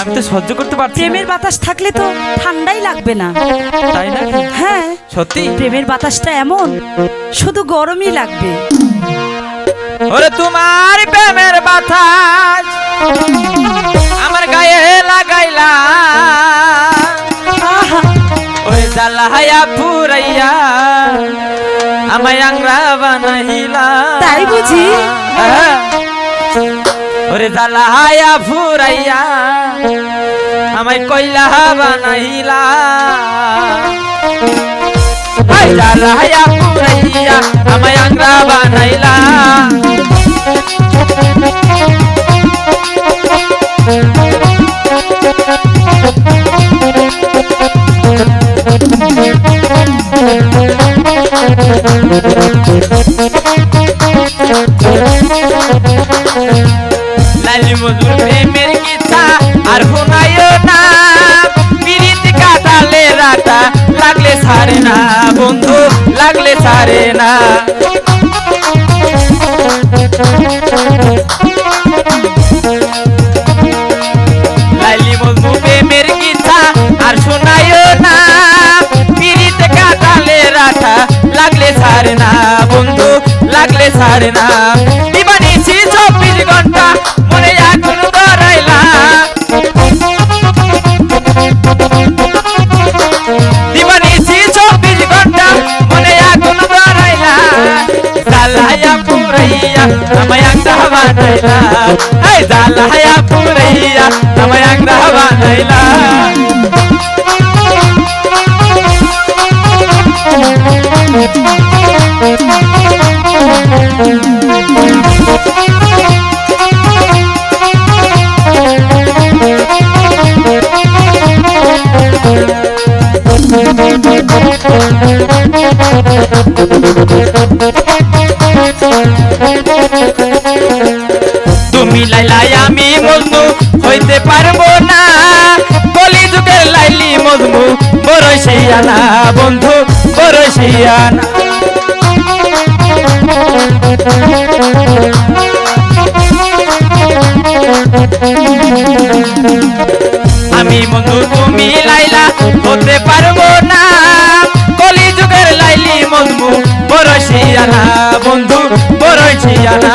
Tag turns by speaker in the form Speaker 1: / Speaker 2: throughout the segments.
Speaker 1: আমি তো সহ্য করতে পারছি না।
Speaker 2: প্রেমের বাতাস থাকলে তো ঠান্ডাই লাগবে না।
Speaker 1: তাই না
Speaker 2: হ্যাঁ।
Speaker 1: সত্যি?
Speaker 2: প্রেমের বাতাসটা এমন শুধু গরমই লাগবে।
Speaker 1: ওরে তোমার প্রেমের বাতাস আমার গায়ে লাগাইলা।
Speaker 2: আহা,
Speaker 1: ওই জালাহায়া পুরাইয়া আমায় আংরা বানাইলা।
Speaker 2: তাই বুঝি?
Speaker 1: হ্যাঁ। ওরে জালাহায়া ফুরাইয়া আমায় কইলা বানাইলা জালাহায়া ফুরাইয়া আমায় আংরা বানাইলা। লালি মধুর প্রেমের কিচ্ছা আর শোনাইও না। পিরিত কাটালে রাতা, লাগলে ছাড়ে না বন্ধু, লাগলে ছাড়ে না। লালি মধু প্রেমের কিচ্ছা আর শোনাইও না। পিরিত কাটালে রাতা, লাগলে ছাড়ে না বন্ধু, লাগলে ছাড়ে না। দিবানিছি চব্বিশ পুরাইয়া আমায় আংরা বানাইলা এই জালায়া পুরাইয়া আমায় আংরা বানাইলা তুমি লাইলাই আমি মজনু, হইতে পারব না। কলি যুগের লাইলি মজনু বড় সেইয়ানা বন্ধু বড় সেইয়ানা আমি বন্ধু তুমি লাইলা, হতে পারব না। কলি যুগের লাইলি মজনু বড় সেইয়ানা বন্ধু বড় সেইয়ানা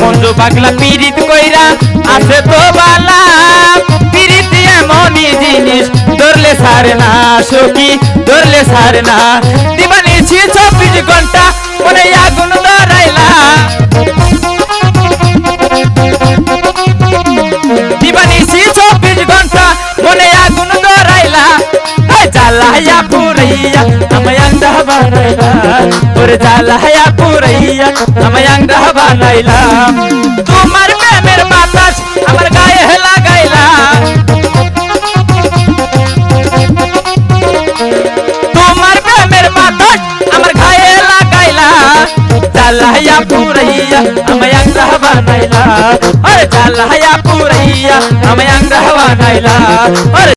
Speaker 1: মঞ্জু পাগলা পিরিত কইরা আছে তো বালা। পীড়িত এমনই জিনিস, ধরলে সারে না সখি, ধরলে সারে না। দিবানিছি চব্বিশ ঘণ্টা, মনে আগুন ধরাইলা আংরা বানাইলা ওরে জ্বালাইয়া পুরাইয়া আমায় আংরা বানাইলা তোমার প্রেমের বাতাস আমার গায়ে লাগাইলা তোমার প্রেমের বাতাস আমার গায়ে লাগাইলা জ্বালাইয়া পুরাইয়া আমায় আংরা বানাইলা ওরে জ্বালাইয়া পুরাইয়া আমায় আংরা বানাইলা ওরে